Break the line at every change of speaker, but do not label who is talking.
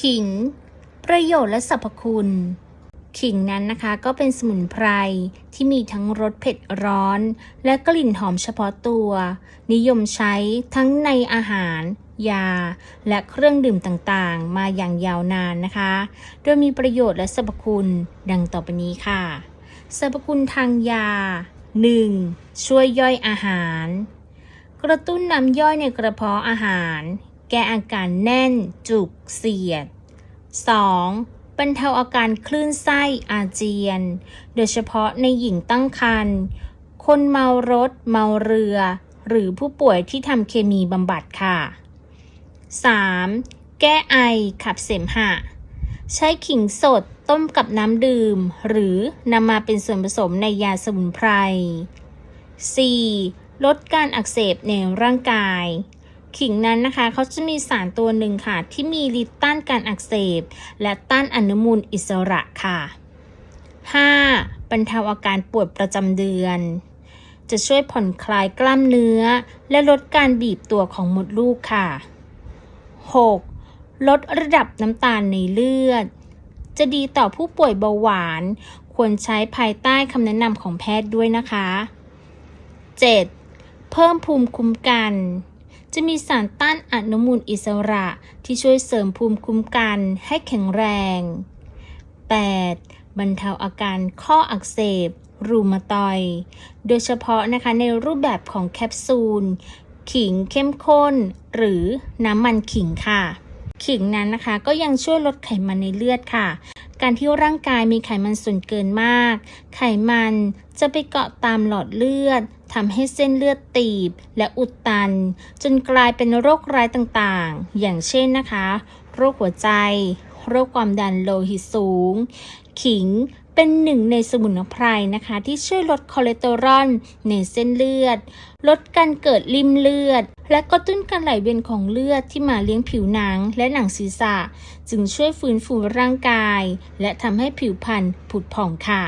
ขิง ประโยชน์และสรรพคุณ ขิงนั้นนะคะก็เป็นสมุนไพรที่มีทั้งรสเผ็ดร้อน และกลิ่นหอมเฉพาะตัว นิยมใช้ทั้งในอาหาร ยา และเครื่องดื่มต่างๆ มาอย่างยาวนานนะคะ โดยมีประโยชน์และสรรพคุณดังต่อไปนี้ค่ะ สรรพคุณทางยา 1. ช่วยย่อยอาหาร กระตุ้นน้ำย่อยในกระเพาะอาหาร แก้อาการแน่น จุกเสียด 2. บรรเทาอาการคลื่นไส้อาเจียน โดยเฉพาะในหญิงตั้งครรภ์คนเมารถ เมาเรือ หรือผู้ป่วยที่ทำเคมีบำบัดค่ะ 3. แก้ไอขับเสมหะ ใช้ขิงสดต้มกับน้ำดื่ม หรือนำมาเป็นส่วนผสมในยาสมุนไพร 4. ลดการอักเสบในร่างกาย ขิงนั้นนะคะเขาจะมีสารตัวหนึ่งค่ะ ที่มีฤทธิ์ต้านการอักเสบ และต้านอนุมูลอิสระค่ะ 5. บรรเทาอาการปวดประจำเดือน จะช่วยผ่อนคลายกล้ามเนื้อ และลดการบีบตัวของมดลูกค่ะ 6. ลดระดับน้ำตาลในเลือด จะดีต่อผู้ป่วยเบาหวาน ควรใช้ภายใต้คำแนะนำของแพทย์ด้วยนะคะ 7. เพิ่มภูมิคุ้มกัน จะมีสารต้านอนุมูลอิสระที่ช่วยเสริมภูมิคุ้มกันให้แข็งแรง 8. บรรเทาอาการข้ออักเสบ รูมาตอยด์โดยเฉพาะนะคะในรูปแบบของแคปซูล ขิงเข้มข้น หรือน้ำมันขิงค่ะ ขิงนั้นนะคะก็ยังช่วยลดไขมันในเลือดค่ะ การที่ร่างกายมีไขมันส่วนเกินมาก ไขมันจะไปเกาะตามหลอดเลือดทำให้เส้นเลือดตีบและอุดตัน จนกลายเป็นโรคร้ายต่างๆ อย่างเช่นนะคะ โรคหัวใจ โรคความดันโลหิตสูง ขิงเป็นหนึ่งในสมุนไพรนะคะ ที่ช่วยลดคอเลสเตอรอลในเส้นเลือด ลดการเกิดริ่มเลือด และกระตุ้นการไหลเวียนของเลือดที่มาเลี้ยงผิวหนังและหนังศีรษะ จึงช่วยฟื้นฟูร่างกาย และทำให้ผิวพรรณผุดผ่องค่ะ